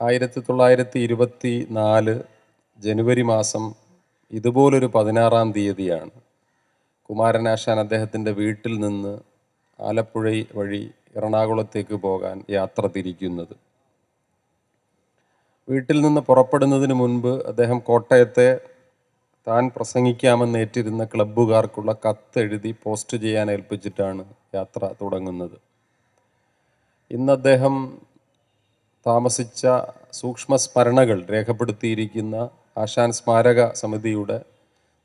ആയിരത്തി തൊള്ളായിരത്തി ഇരുപത്തി നാല് ജനുവരി മാസം ഇതുപോലൊരു പതിനാറാം തീയതിയാണ്. കുമാരനാശാൻ അദ്ദേഹത്തിന്റെ വീട്ടിൽ നിന്ന് ആലപ്പുഴ വഴി എറണാകുളത്തേക്ക് പോകാൻ യാത്ര തിരിക്കുന്നത്. വീട്ടിൽ നിന്ന് പുറപ്പെടുന്നതിന് മുൻപ് അദ്ദേഹം കോട്ടയത്തെ താൻ പ്രസംഗിക്കാമെന്ന് ഏറ്റിരുന്ന ക്ലബ്ബുകാർക്കുള്ള കത്ത് എഴുതി പോസ്റ്റ് ചെയ്യാൻ ഏൽപ്പിച്ചിട്ടാണ് യാത്ര തുടങ്ങുന്നത്. ഇന്ന് അദ്ദേഹം താമസിച്ച സൂക്ഷ്മ സ്മരണകൾ രേഖപ്പെടുത്തിയിരിക്കുന്ന ആശാൻ സ്മാരക സമിതിയുടെ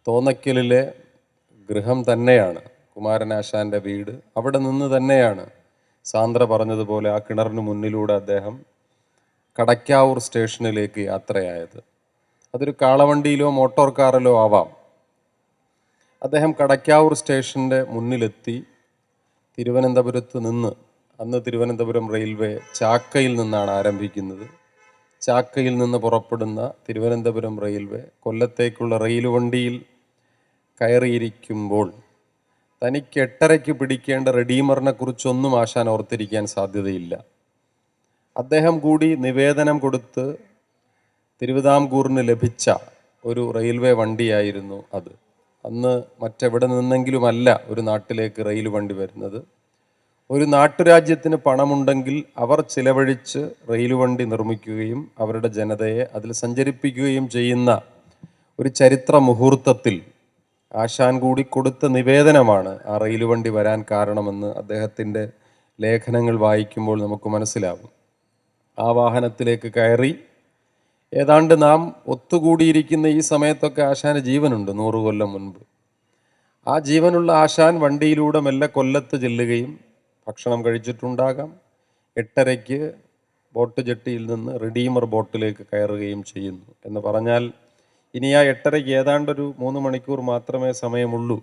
തോന്നയ്ക്കലിലെ ഗൃഹം തന്നെയാണ് കുമാരനാശാന്റെ വീട്. അവിടെ നിന്ന് തന്നെയാണ് സാന്ദ്ര പറഞ്ഞതുപോലെ ആ കിണറിന് മുന്നിലൂടെ അദ്ദേഹം കടക്കാവൂർ സ്റ്റേഷനിലേക്ക് യാത്രയായത്. അതൊരു കാളവണ്ടിയിലോ മോട്ടോർ കാറിലോ ആവാം. അദ്ദേഹം കടക്കാവൂർ സ്റ്റേഷന്റെ മുന്നിലെത്തി തിരുവനന്തപുരത്ത് നിന്ന് അന്ന് തിരുവനന്തപുരം റെയിൽവേ ചാക്കയിൽ നിന്നാണ് ആരംഭിക്കുന്നത്. ചാക്കയിൽ നിന്ന് പുറപ്പെടുന്ന തിരുവനന്തപുരം റെയിൽവേ കൊല്ലത്തേക്കുള്ള റെയിൽ വണ്ടിയിൽ കയറിയിരിക്കുമ്പോൾ തനിക്ക് എട്ടരയ്ക്ക് പിടിക്കേണ്ട റെഡീമറിനെ കുറിച്ചൊന്നും ആശാൻ ഓർത്തിരിക്കാൻ സാധ്യതയില്ല. അദ്ദേഹം കൂടി നിവേദനം കൊടുത്ത് തിരുവിതാംകൂറിന് ലഭിച്ച ഒരു റെയിൽവേ വണ്ടിയായിരുന്നു അത്. അന്ന് മറ്റെവിടെ നിന്നെങ്കിലുമല്ല ഒരു നാട്ടിലേക്ക് റെയിൽ വണ്ടി വരുന്നത്. ഒരു നാട്ടുരാജ്യത്തിന് പണമുണ്ടെങ്കിൽ അവർ ചിലവഴിച്ച് റെയിൽ വണ്ടി നിർമ്മിക്കുകയും അവരുടെ ജനതയെ അതിൽ സഞ്ചരിപ്പിക്കുകയും ചെയ്യുന്ന ഒരു ചരിത്ര മുഹൂർത്തത്തിൽ ആശാൻ കൂടി കൊടുത്ത നിവേദനമാണ് ആ റെയിൽ വണ്ടി വരാൻ കാരണമെന്ന് അദ്ദേഹത്തിന്റെ ലേഖനങ്ങൾ വായിക്കുമ്പോൾ നമുക്ക് മനസ്സിലാകും ആ വാഹനത്തിലേക്ക് കയറി ഏതാണ്ട് നാം ഒത്തുകൂടിയിരിക്കുന്ന ഈ സമയത്തൊക്കെ ആശാന് ജീവനുണ്ട് നൂറു കൊല്ലം മുൻപ്. ആ ജീവനുള്ള ആശാൻ വണ്ടിയിലൂടെ മെല്ലെ കൊല്ലത്ത് ചെല്ലുകയും ഭക്ഷണം കഴിച്ചിട്ടുണ്ടാകാം. എട്ടരയ്ക്ക് ബോട്ട് ജെട്ടിയിൽ നിന്ന് റിഡീമർ ബോട്ടിലേക്ക് കയറുകയും ചെയ്യുന്നു എന്ന് പറഞ്ഞാൽ ഇനി ആ എട്ടരയ്ക്ക് ഏതാണ്ടൊരു മൂന്ന് മണിക്കൂർ മാത്രമേ സമയമുള്ളൂ.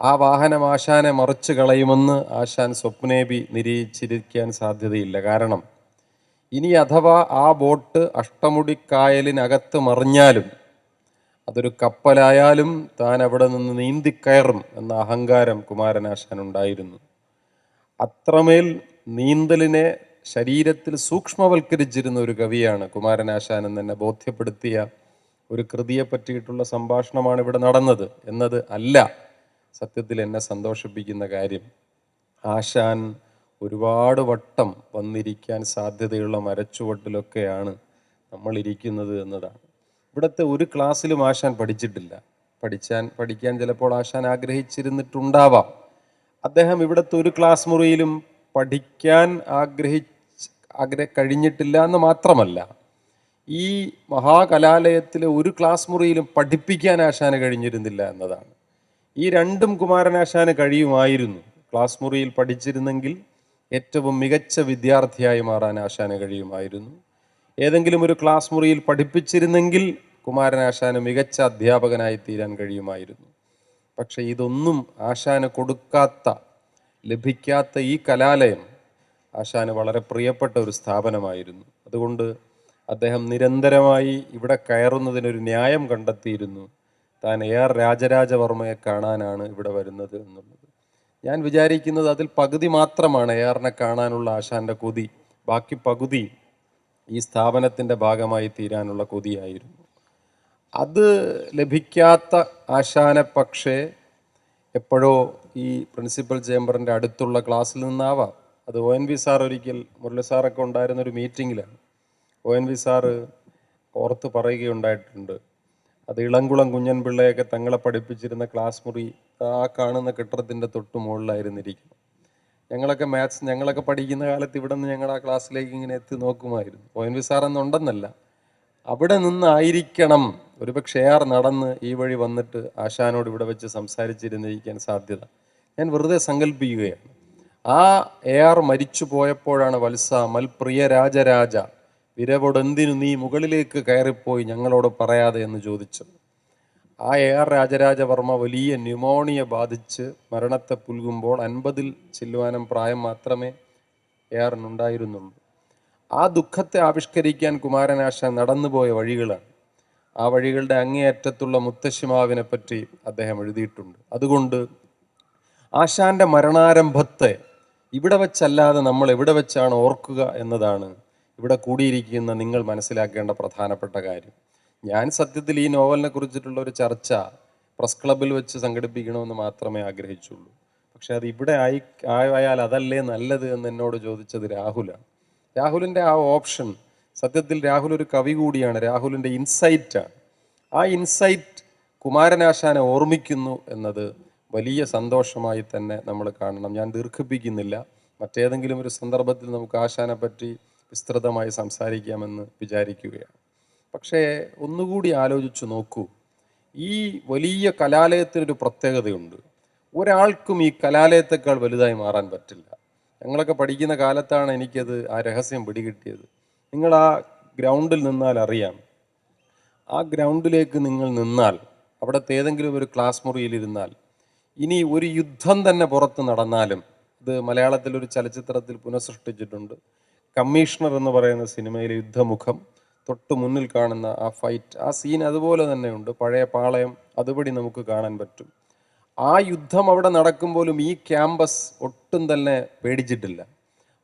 ആ വാഹനം ആശാനെ മറിച്ച് കളയുമെന്ന് ആശാൻ സ്വപ്നേബി നിരീക്ഷിച്ചിരിക്കാൻ സാധ്യതയില്ല. കാരണം ഇനി അഥവാ ആ ബോട്ട് അഷ്ടമുടിക്കായലിനകത്ത് മറിഞ്ഞാലും അതൊരു കപ്പലായാലും താൻ അവിടെ നിന്ന് നീന്തിക്കയറും എന്ന അഹങ്കാരം കുമാരനാശാൻ ഉണ്ടായിരുന്നു അത്രമേൽ നീന്തലിനെ ശരീരത്തിൽ സൂക്ഷ്മവൽക്കരിച്ചിരുന്ന ഒരു കവിയാണ് കുമാരനാശാൻ തന്നെ ബോധ്യപ്പെടുത്തിയ ഒരു കൃതിയെ പറ്റിയിട്ടുള്ള സംഭാഷണമാണ് ഇവിടെ നടന്നത്. എന്നത് അല്ല സത്യത്തിൽ എന്നെ സന്തോഷിപ്പിക്കുന്ന കാര്യം. ആശാൻ ഒരുപാട് വട്ടം വന്നിരിക്കാൻ സാധ്യതയുള്ള മരച്ചുവട്ടിലൊക്കെയാണ് നമ്മൾ ഇരിക്കുന്നത് എന്നതാണ്. ഇവിടുത്തെ ഒരു ക്ലാസ്സിലും ആശാൻ പഠിച്ചിട്ടില്ല. പഠിച്ചാൻ പഠിക്കാൻ ചിലപ്പോൾ ആശാൻ ആഗ്രഹിച്ചിരുന്നിട്ടുണ്ടാവാം. അദ്ദേഹം ഇവിടുത്തെ ഒരു ക്ലാസ് മുറിയിലും പഠിക്കാൻ ആഗ്രഹിച്ച് ആഗ്രഹ കഴിഞ്ഞിട്ടില്ല എന്ന് മാത്രമല്ല ഈ മഹാകലാലയത്തിലെ ഒരു ക്ലാസ് മുറിയിലും പഠിപ്പിക്കാൻ ആശാന് കഴിഞ്ഞിരുന്നില്ല എന്നതാണ്. ഈ രണ്ടും കുമാരനാശാന് കഴിയുമായിരുന്നു. ക്ലാസ് മുറിയിൽ പഠിച്ചിരുന്നെങ്കിൽ ഏറ്റവും മികച്ച വിദ്യാർത്ഥിയായി മാറാൻ ആശാന് കഴിയുമായിരുന്നു. ഏതെങ്കിലും ഒരു ക്ലാസ് മുറിയിൽ പഠിപ്പിച്ചിരുന്നെങ്കിൽ കുമാരനാശാന് മികച്ച അധ്യാപകനായി തീരാൻ കഴിയുമായിരുന്നു. പക്ഷെ ഇതൊന്നും ആശാന് കൊടുക്കാത്ത ലഭിക്കാത്ത ഈ കലാലയം ആശാന് വളരെ പ്രിയപ്പെട്ട ഒരു സ്ഥാപനമായിരുന്നു. അതുകൊണ്ട് അദ്ദേഹം നിരന്തരമായി ഇവിടെ കയറുന്നതിനൊരു ന്യായം കണ്ടെത്തിയിരുന്നു. താൻ എ ആർ രാജരാജവർമ്മയെ കാണാനാണ് ഇവിടെ വരുന്നത് എന്നുള്ളത്. ഞാൻ വിചാരിക്കുന്നത് അതിൽ പകുതി മാത്രമാണ് എ ആറിനെ കാണാനുള്ള ആശാന്റെ കൊതി. ബാക്കി പകുതി ഈ സ്ഥാപനത്തിന്റെ ഭാഗമായി തീരാനുള്ള കൊതിയായിരുന്നു. അത് ലഭിക്കാത്ത ആശാനെ പക്ഷേ എപ്പോഴോ ഈ പ്രിൻസിപ്പൽ ചേംബറിന്റെ അടുത്തുള്ള ക്ലാസ്സിൽ നിന്നാവാം. അത് ഒ എൻ വി സാർ ഒരിക്കൽ മുരളി സാറൊക്കെ ഉണ്ടായിരുന്ന ഒരു മീറ്റിങ്ങിലാണ്. ഒ എൻ വി സാറ് ഓർത്ത് പറയുകയുണ്ടായിട്ടുണ്ട്. അത് ഇളംകുളം കുഞ്ഞൻപിള്ളയൊക്കെ തങ്ങളെ പഠിപ്പിച്ചിരുന്ന ക്ലാസ് മുറി ആ കാണുന്ന കെട്ടിടത്തിന്റെ തൊട്ട് മുകളിലായിരുന്നിരിക്കണം ഞങ്ങളൊക്കെ മാത്സ് ഞങ്ങളൊക്കെ പഠിക്കുന്ന കാലത്ത് ഇവിടെ നിന്ന് ഞങ്ങൾ ആ ക്ലാസ്സിലേക്ക് ഇങ്ങനെ എത്തി നോക്കുമായിരുന്നു. ഒ എൻ വി സാർ എന്നുണ്ടെന്നല്ല അവിടെ നിന്നായിരിക്കണം ഒരുപക്ഷെ ആർ നടന്ന് ഈ വഴി വന്നിട്ട് ആശാനോട് ഇവിടെ വെച്ച് സംസാരിച്ചിരുന്നിരിക്കാൻ സാധ്യത. ഞാൻ വെറുതെ സങ്കല്പിക്കുകയാണ്. ആ എ ആർ മരിച്ചു പോയപ്പോഴാണ് വത്സ മൽപ്രിയ രാജരാജ വിരവോടെന്തിനു നീ മുകളിലേക്ക് കയറിപ്പോയി ഞങ്ങളോട് പറയാതെ എന്ന് ചോദിച്ചത് ആ എ ആർ രാജരാജവർമ്മ വലിയ ന്യൂമോണിയ ബാധിച്ച് മരണത്തെ പുൽകുമ്പോൾ അൻപതിൽ ചെല്ലുവാനും പ്രായം മാത്രമേ എ ആറിനുണ്ടായിരുന്നുള്ളൂ ആ ദുഃഖത്തെ ആവിഷ്കരിക്കാൻ കുമാരനാശ നടന്നുപോയ വഴികളാണ്. ആ വഴികളുടെ അങ്ങേയറ്റത്തുള്ള മുത്തശ്ശിമാവിനെ പറ്റി അദ്ദേഹം എഴുതിയിട്ടുണ്ട്. അതുകൊണ്ട് ആശാന്റെ മരണാരംഭത്തെ ഇവിടെ വെച്ചല്ലാതെ നമ്മൾ എവിടെ വെച്ചാണ് ഓർക്കുക എന്നതാണ് ഇവിടെ കൂടിയിരിക്കുന്ന നിങ്ങൾ മനസ്സിലാക്കേണ്ട പ്രധാനപ്പെട്ട കാര്യം. ഞാൻ സത്യത്തിൽ ഈ നോവലിനെ കുറിച്ചിട്ടുള്ള ഒരു ചർച്ച പ്രസ് ക്ലബിൽ വെച്ച് സംഘടിപ്പിക്കണമെന്ന് മാത്രമേ ആഗ്രഹിച്ചുള്ളൂ. പക്ഷെ അത് ഇവിടെ ആയി ആയാൽ അതല്ലേ നല്ലത് എന്ന് എന്നോട് ചോദിച്ചത് രാഹുലാണ്. രാഹുലിന്റെ ആ ഓപ്ഷൻ സത്യത്തിൽ രാഹുൽ ഒരു കവി കൂടിയാണ് രാഹുലിന്റെ ഇൻസൈറ്റാണ് ആ ഇൻസൈറ്റ് കുമാരനാശാനെ ഓർമ്മിക്കുന്നു എന്നത് വലിയ സന്തോഷമായി തന്നെ നമ്മൾ കാണണം. ഞാൻ ദീർഘിപ്പിക്കുന്നില്ല. മറ്റേതെങ്കിലും ഒരു സന്ദർഭത്തിൽ നമുക്ക് ആശാനെ പറ്റി വിസ്തൃതമായി സംസാരിക്കാമെന്ന് വിചാരിക്കുകയാണ്. പക്ഷേ ഒന്നുകൂടി ആലോചിച്ചു നോക്കൂ. ഈ വലിയ കലാലയത്തിനൊരു പ്രത്യേകതയുണ്ട്. ഒരാൾക്കും ഈ കലാലയത്തെക്കാൾ വലുതായി മാറാൻ പറ്റില്ല. ഞങ്ങളൊക്കെ പഠിക്കുന്ന കാലത്താണ് എനിക്കത് ആ രഹസ്യം പിടികിട്ടിയത്. നിങ്ങൾ ആ ഗ്രൗണ്ടിൽ നിന്നാൽ അറിയാം. ആ ഗ്രൗണ്ടിലേക്ക് നിങ്ങൾ നിന്നാൽ അവിടുത്തെ ഏതെങ്കിലും ഒരു ക്ലാസ് മുറിയിലിരുന്നാൽ ഇനി ഒരു യുദ്ധം തന്നെ പുറത്ത് നടന്നാലും ഇത് മലയാളത്തിൽ ഒരു ചലച്ചിത്രത്തിൽ പുനഃസൃഷ്ടിച്ചിട്ടുണ്ട്. കമ്മീഷണർ എന്ന് പറയുന്ന സിനിമയിലെ യുദ്ധമുഖം തൊട്ട് മുന്നിൽ കാണുന്ന ആ ഫൈറ്റ് ആ സീൻ അതുപോലെ തന്നെയുണ്ട്. പഴയ പാളയം അതുപടി നമുക്ക് കാണാൻ പറ്റും. ആ യുദ്ധം അവിടെ നടക്കുമ്പോഴും ഈ ക്യാമ്പസ് ഒട്ടും തന്നെ പേടിച്ചിട്ടില്ല.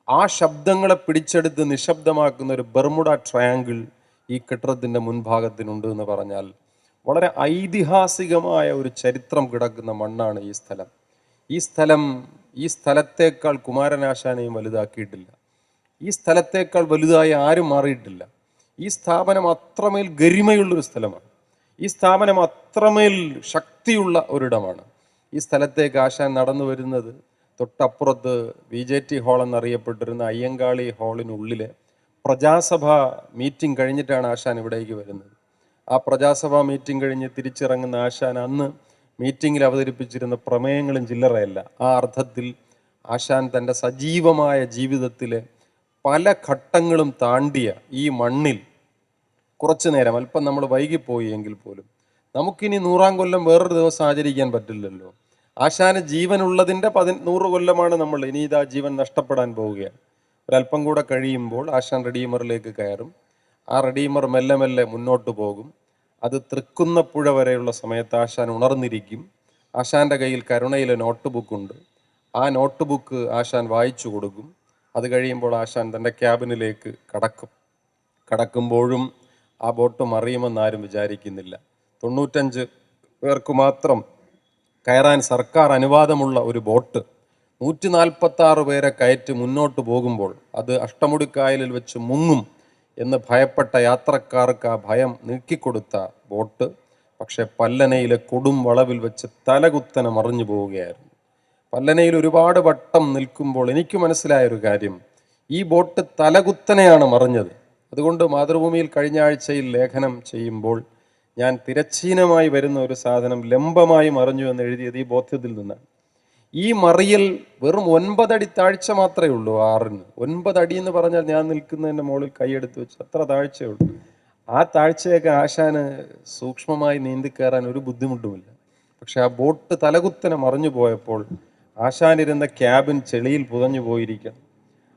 ആ ശബ്ദങ്ങളെ പിടിച്ചെടുത്ത് നിശബ്ദമാക്കുന്ന ഒരു ബർമുഡ ട്രയാങ്കിൾ ഈ കെട്ടിടത്തിന്റെ മുൻഭാഗത്തിനുണ്ട് എന്ന് പറഞ്ഞാൽ വളരെ ഐതിഹാസികമായ ഒരു ചരിത്രം കിടക്കുന്ന മണ്ണാണ് ഈ സ്ഥലം. ഈ സ്ഥലം ഈ സ്ഥലത്തേക്കാൾ കുമാരനാശാനെയും വലുതാക്കിയിട്ടില്ല. ഈ സ്ഥലത്തേക്കാൾ വലുതായി ആരും മാറിയിട്ടില്ല. ഈ സ്ഥാപനം അത്രമേൽ ഗരിമയുള്ളൊരു സ്ഥലമാണ്. ഈ സ്ഥാപനം അത്രമേൽ ശക്തിയുള്ള ഒരിടമാണ്. ഈ സ്ഥലത്തേക്ക് ആശാൻ നടന്നു വരുന്നത് തൊട്ടപ്പുറത്ത് വി ജെ ടി ഹാൾ എന്നറിയപ്പെട്ടിരുന്ന അയ്യങ്കാളി ഹാളിനുള്ളിൽ പ്രജാസഭ മീറ്റിംഗ് കഴിഞ്ഞിട്ടാണ് ആശാൻ ഇവിടേക്ക് വരുന്നത്. ആ പ്രജാസഭാ മീറ്റിംഗ് കഴിഞ്ഞ് തിരിച്ചിറങ്ങുന്ന ആശാൻ അന്ന് മീറ്റിംഗിൽ അവതരിപ്പിച്ചിരുന്ന പ്രമേയങ്ങളും ചില്ലറയല്ല. ആ അർത്ഥത്തിൽ ആശാൻ തന്റെ സജീവമായ ജീവിതത്തിലെ പല ഘട്ടങ്ങളും താണ്ടിയ ഈ മണ്ണിൽ കുറച്ചു നേരം അല്പം നമ്മൾ വൈകിപ്പോയി എങ്കിൽ പോലും നമുക്കിനി നൂറാം കൊല്ലം വേറൊരു ദിവസം ആചരിക്കാൻ പറ്റില്ലല്ലോ. ആശാന് ജീവനുള്ളതിന്റെ പതി നൂറ് കൊല്ലമാണ് നമ്മൾ ഇനി ഇതാ ജീവൻ നഷ്ടപ്പെടാൻ പോവുകയാണ്. ഒരല്പം കൂടെ കഴിയുമ്പോൾ ആശാൻ റെഡീമറിലേക്ക് കയറും. ആ റെഡീമർ മെല്ലെ മെല്ലെ മുന്നോട്ട് പോകും. അത് തൃക്കുന്നപ്പുഴ വരെയുള്ള സമയത്ത് ആശാൻ ഉണർന്നിരിക്കും. ആശാന്റെ കയ്യിൽ കരുണയിലെ നോട്ട് ബുക്കുണ്ട് ആ നോട്ട് ബുക്ക് ആശാൻ വായിച്ചു കൊടുക്കും. അത് കഴിയുമ്പോൾ ആശാൻ തന്റെ ക്യാബിനിലേക്ക് കടക്കും. കടക്കുമ്പോഴും ആ ബോട്ട് മറിയുമെന്ന് ആരും വിചാരിക്കുന്നില്ല. തൊണ്ണൂറ്റഞ്ച് പേർക്ക് മാത്രം കയറാൻ സർക്കാർ അനുവാദമുള്ള ഒരു ബോട്ട് നൂറ്റി നാൽപ്പത്തി ആറ് പേരെ കയറ്റി മുന്നോട്ട് പോകുമ്പോൾ അത് അഷ്ടമുടിക്കായലിൽ വെച്ച് മുങ്ങും എന്ന് ഭയപ്പെട്ട യാത്രക്കാർക്ക് ആ ഭയം നീക്കിക്കൊടുത്ത ബോട്ട്. പക്ഷെ പല്ലനയിലെ കൊടും വളവിൽ വെച്ച് തലകുത്തനെ മറിഞ്ഞു പോവുകയായിരുന്നു. പല്ലനയിൽ ഒരുപാട് വട്ടം നിൽക്കുമ്പോൾ എനിക്ക് മനസ്സിലായൊരു കാര്യം. ഈ ബോട്ട് തലകുത്തനെയാണ് മറിഞ്ഞത്. അതുകൊണ്ട് മാതൃഭൂമിയിൽ കഴിഞ്ഞ ആഴ്ചയിൽ ലേഖനം ചെയ്യുമ്പോൾ ഞാൻ തിരച്ചീനമായി വരുന്ന ഒരു സാധനം ലംബമായി മറിഞ്ഞു എന്ന് എഴുതിയത് ഈ ബോധ്യത്തിൽ നിന്നാണ്. ഈ മറിയൽ വെറും ഒൻപതടി താഴ്ച മാത്രമേ ഉള്ളൂ ആറിന്. ഒൻപതടി എന്ന് പറഞ്ഞാൽ ഞാൻ നിൽക്കുന്നതിന്റെ മുകളിൽ കൈയെടുത്ത് വെച്ച് അത്ര താഴ്ചയുള്ളൂ ആ താഴ്ചയൊക്കെ ആശാന് സൂക്ഷ്മമായി നീന്തി കയറാൻ ഒരു ബുദ്ധിമുട്ടുമില്ല. പക്ഷെ ആ ബോട്ട് തലകുത്തനെ മറിഞ്ഞു പോയപ്പോൾ ആശാനിരുന്ന ക്യാബിൻ ചെളിയിൽ പുതഞ്ഞു പോയിരിക്കണം.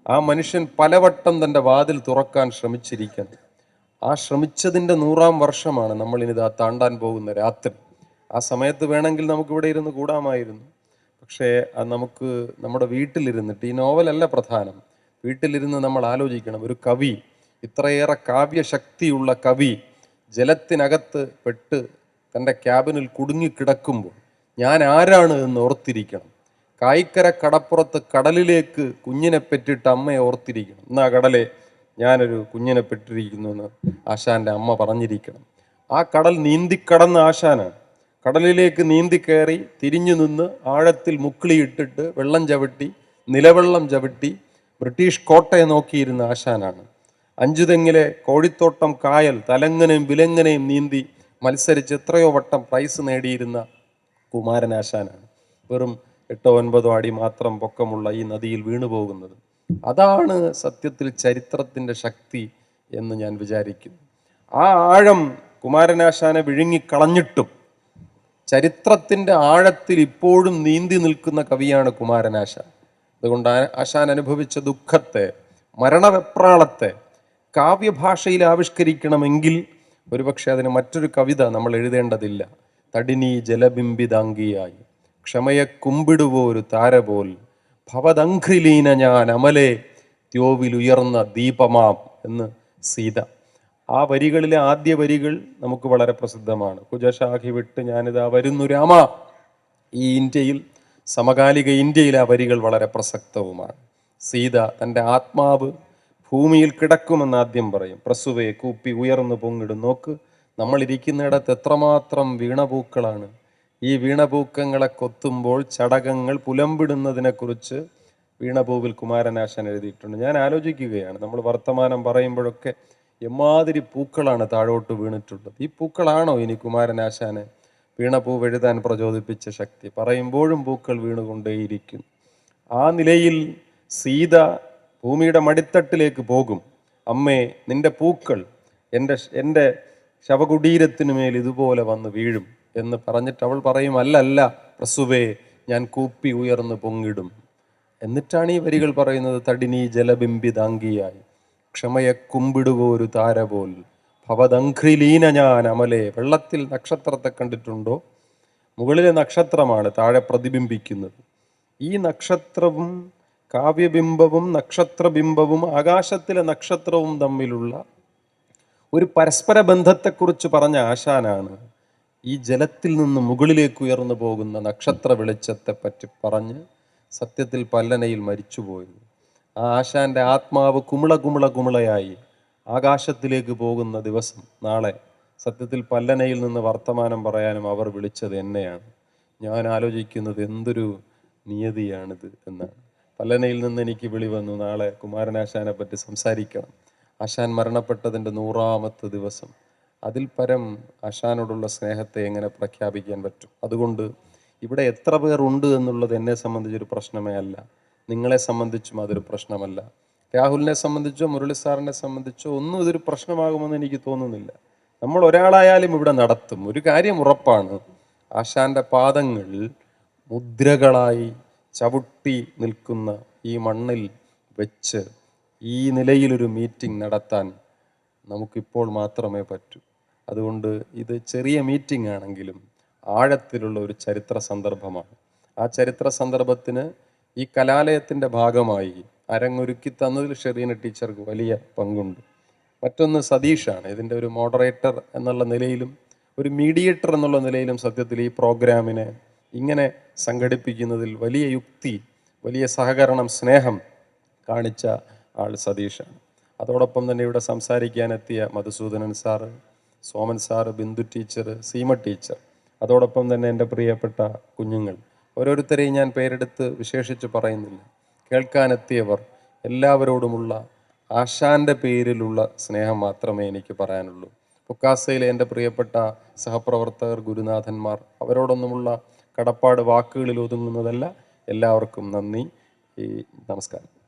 ആ മനുഷ്യൻ പലവട്ടം തന്റെ വാതിൽ തുറക്കാൻ ശ്രമിച്ചിരിക്കണം. ആ ശ്രമിച്ചതിന്റെ നൂറാം വർഷമാണ് നമ്മളിനിതാ താണ്ടാൻ പോകുന്ന രാത്രി. ആ സമയത്ത് വേണമെങ്കിൽ നമുക്കിവിടെ ഇരുന്ന് കൂടാമായിരുന്നു. പക്ഷേ നമുക്ക് നമ്മുടെ വീട്ടിലിരുന്നിട്ട് ഈ നോവലല്ല പ്രധാനം. വീട്ടിലിരുന്ന് നമ്മൾ ആലോചിക്കണം. ഒരു കവി ഇത്രയേറെ കാവ്യശക്തിയുള്ള കവി ജലത്തിനകത്ത് പെട്ട് തന്റെ ക്യാബിനിൽ കുടുങ്ങിക്കിടക്കുമ്പോൾ ഞാൻ ആരാണ് എന്ന് ഓർത്തിരിക്കണം. കായ്ക്കര കടപ്പുറത്ത് കടലിലേക്ക് കുഞ്ഞിനെ പെറ്റിട്ട് അമ്മയെ ഓർത്തിരിക്കണം. എന്നാ കടലെ ഞാനൊരു കുഞ്ഞിനെ പെട്ടിരിക്കുന്നു എന്ന് ആശാന്റെ അമ്മ പറഞ്ഞിരിക്കണം. ആ കടൽ നീന്തിക്കടന്ന ആശാനാണ് കടലിലേക്ക് നീന്തി കയറി തിരിഞ്ഞു നിന്ന് ആഴത്തിൽ മുക്കിളിയിട്ടിട്ട് വെള്ളം ചവിട്ടി നിലവെള്ളം ചവിട്ടി ബ്രിട്ടീഷ് കോട്ടയെ നോക്കിയിരുന്ന ആശാനാണ്. അഞ്ചുതെങ്ങിലെ കോഴിത്തോട്ടം കായൽ തലങ്ങനെയും വിലങ്ങനെയും നീന്തി മത്സരിച്ച് എത്രയോ വട്ടം പ്രൈസ് നേടിയിരുന്ന കുമാരനാശാനാണ്. വെറും എട്ടോ ഒൻപതോ അടി മാത്രം പൊക്കമുള്ള ഈ നദിയിൽ വീണുപോകുന്നത്. അതാണ് സത്യത്തിൽ ചരിത്രത്തിന്റെ ശക്തി എന്ന് ഞാൻ വിചാരിക്കുന്നു. ആ ആഴം കുമാരനാശാനെ വിഴുങ്ങിക്കളഞ്ഞിട്ടും ചരിത്രത്തിന്റെ ആഴത്തിൽ ഇപ്പോഴും നീന്തി നിൽക്കുന്ന കവിയാണ് കുമാരനാശാൻ. അതുകൊണ്ട് ആശാൻ അനുഭവിച്ച ദുഃഖത്തെ മരണവെപ്രാളത്തെ കാവ്യഭാഷയിൽ ആവിഷ്കരിക്കണമെങ്കിൽ ഒരുപക്ഷെ അതിന് മറ്റൊരു കവിത നമ്മൾ എഴുതേണ്ടതില്ല. തടിനീ ജലബിംബിതാംഗിയായി. ക്ഷമയെ കുമ്പിടുവോ ഒരു താര പോൽ ഭവദംഘ്രിലീന ഞാൻ അമലെ ത്യോവിലുയർന്ന ദീപമാം എന്ന് സീത. ആ വരികളിലെ ആദ്യ വരികൾ നമുക്ക് വളരെ പ്രസിദ്ധമാണ്. കുജശാഖി വിട്ട് ഞാനിതാ വരുന്നു രാമ. ഈ ഇന്ത്യയിൽ സമകാലിക ഇന്ത്യയിൽ ആ വരികൾ വളരെ പ്രസക്തവുമാണ്. സീത തന്റെ ആത്മാവ് ഭൂമിയിൽ കിടക്കുമെന്ന് ആദ്യം പറയും. പ്രസുവയെ കൂപ്പി ഉയർന്നു പൊങ്ങിടും. നോക്ക് നമ്മളിരിക്കുന്നിടത്ത് എത്രമാത്രം വീണപൂക്കളാണ്. ഈ വീണപൂക്കങ്ങളെ കൊത്തുമ്പോൾ ചടകങ്ങൾ പുലമ്പിടുന്നതിനെക്കുറിച്ച് വീണപൂവിൽ കുമാരനാശൻ എഴുതിയിട്ടുണ്ട്. ഞാൻ ആലോചിക്കുകയാണ്. നമ്മൾ വർത്തമാനം പറയുമ്പോഴൊക്കെ എമ്മാതിരി പൂക്കളാണ് താഴോട്ട് വീണിട്ടുള്ളത്. ഈ പൂക്കളാണോ ഇനി കുമാരനാശാന് വീണപൂവ് എഴുതാൻ പ്രചോദിപ്പിച്ച ശക്തി? പറയുമ്പോഴും പൂക്കൾ വീണുകൊണ്ടേയിരിക്കും. ആ നിലയിൽ സീത ഭൂമിയുടെ മടിത്തട്ടിലേക്ക് പോകും. അമ്മേ നിന്റെ പൂക്കൾ എന്റെ എന്റെ ശവകുടീരത്തിനു മേൽ ഇതുപോലെ വന്ന് വീഴും. എന്ന് പറഞ്ഞിട്ട് അവൾ പറയും അല്ലല്ല അല്ല പ്രസുവേ ഞാൻ കൂപ്പി ഉയർന്നു പൊങ്ങിടും. എന്നിട്ടാണ് ഈ വരികൾ പറയുന്നത് തടിനീ ജലബിംബിതാംഗിയായി ക്ഷമയെ കുമ്പിടുവോരു താര പോൽ. ഞാൻ അമലെ വെള്ളത്തിൽ നക്ഷത്രത്തെ കണ്ടിട്ടുണ്ടോ? മുകളിലെ നക്ഷത്രമാണ് താഴെ പ്രതിബിംബിക്കുന്നത്. ഈ നക്ഷത്രവും കാവ്യബിംബവും നക്ഷത്രബിംബവും ആകാശത്തിലെ നക്ഷത്രവും തമ്മിലുള്ള ഒരു പരസ്പര ബന്ധത്തെക്കുറിച്ച് പറഞ്ഞ ആശാനാണ്. ഈ ജലത്തിൽ നിന്ന് മുകളിലേക്ക് ഉയർന്നു പോകുന്ന നക്ഷത്ര വെളിച്ചത്തെ പറ്റി പറഞ്ഞ് സത്യത്തിൽ പല്ലനയിൽ മരിച്ചുപോയി. ആ ആശാന്റെ ആത്മാവ് കുമിള കുമിള കുമിളയായി. ആകാശത്തിലേക്ക് പോകുന്ന ദിവസം നാളെ സത്യത്തിൽ പല്ലനയിൽ നിന്ന് വർത്തമാനം പറയാനും അവർ വിളിച്ചത് എന്നെയാണ്. ഞാൻ ആലോചിക്കുന്നത് എന്തൊരു നിയതിയാണിത് എന്നാണ് പല്ലനയിൽ നിന്ന് എനിക്ക് വിളി വന്നു നാളെ കുമാരനാശാനെ പറ്റി സംസാരിക്കണം. ആശാൻ മരണപ്പെട്ടതിന്റെ നൂറാമത്തെ ദിവസം. അതിൽ പരം ആശാനോടുള്ള സ്നേഹത്തെ എങ്ങനെ പ്രഖ്യാപിക്കാൻ പറ്റും? അതുകൊണ്ട് ഇവിടെ എത്ര പേർ ഉണ്ട് എന്നുള്ളത് എന്നെ സംബന്ധിച്ചൊരു പ്രശ്നമേ അല്ല. നിങ്ങളെ സംബന്ധിച്ചും അതൊരു പ്രശ്നമല്ല. രാഹുലിനെ സംബന്ധിച്ചോ മുരളി സാറിനെ സംബന്ധിച്ചോ ഒന്നും ഇതൊരു പ്രശ്നമാകുമെന്ന് എനിക്ക് തോന്നുന്നില്ല. നമ്മൾ ഒരാളായാലും ഇവിടെ നടത്തും. ഒരു കാര്യം ഉറപ്പാണ്. ആശാന്റെ പാദങ്ങൾ മുദ്രകളായി ചവിട്ടി നിൽക്കുന്ന ഈ മണ്ണിൽ വെച്ച് ഈ നിലയിലൊരു മീറ്റിംഗ് നടത്താൻ നമുക്കിപ്പോൾ മാത്രമേ പറ്റൂ. അതുകൊണ്ട് ഇത് ചെറിയ മീറ്റിംഗ് ആണെങ്കിലും ആഴത്തിലുള്ള ഒരു ചരിത്ര സന്ദർഭമാണ്. ആ ചരിത്ര സന്ദർഭത്തിന് ഈ കലാലയത്തിന്റെ ഭാഗമായി അരങ്ങൊരുക്കി തന്നതിൽ ഷെറീന ടീച്ചർക്ക് വലിയ പങ്കുണ്ട്. മറ്റൊന്ന് സതീഷാണ്. ഇതിന്റെ ഒരു മോഡറേറ്റർ എന്നുള്ള നിലയിലും ഒരു മീഡിയേറ്റർ എന്നുള്ള നിലയിലും സത്യത്തിൽ ഈ പ്രോഗ്രാമിനെ ഇങ്ങനെ സംഘടിപ്പിക്കുന്നതിൽ വലിയ യുക്തി വലിയ സഹകരണം സ്നേഹം കാണിച്ച ആൾ സതീഷാണ്. അതോടൊപ്പം തന്നെ ഇവിടെ സംസാരിക്കാനെത്തിയ Madhusoodanan sir Soman sir Bindu teacher Seema teacher അതോടൊപ്പം തന്നെ എന്റെ പ്രിയപ്പെട്ട കുഞ്ഞുങ്ങൾ. ഓരോരുത്തരെയും ഞാൻ പേരെടുത്ത് വിശേഷിച്ച് പറയുന്നില്ല. കേൾക്കാനെത്തിയവർ എല്ലാവരോടുമുള്ള ആശാന്റെ പേരിലുള്ള സ്നേഹം മാത്രമേ എനിക്ക് പറയാനുള്ളൂ. പൊക്കാസയിലെ എന്റെ പ്രിയപ്പെട്ട സഹപ്രവർത്തകർ ഗുരുനാഥന്മാർ അവരോടൊന്നുമുള്ള കടപ്പാട് വാക്കുകളിൽ ഒതുങ്ങുന്നതല്ല. എല്ലാവർക്കും നന്ദി. ഈ നമസ്കാരം.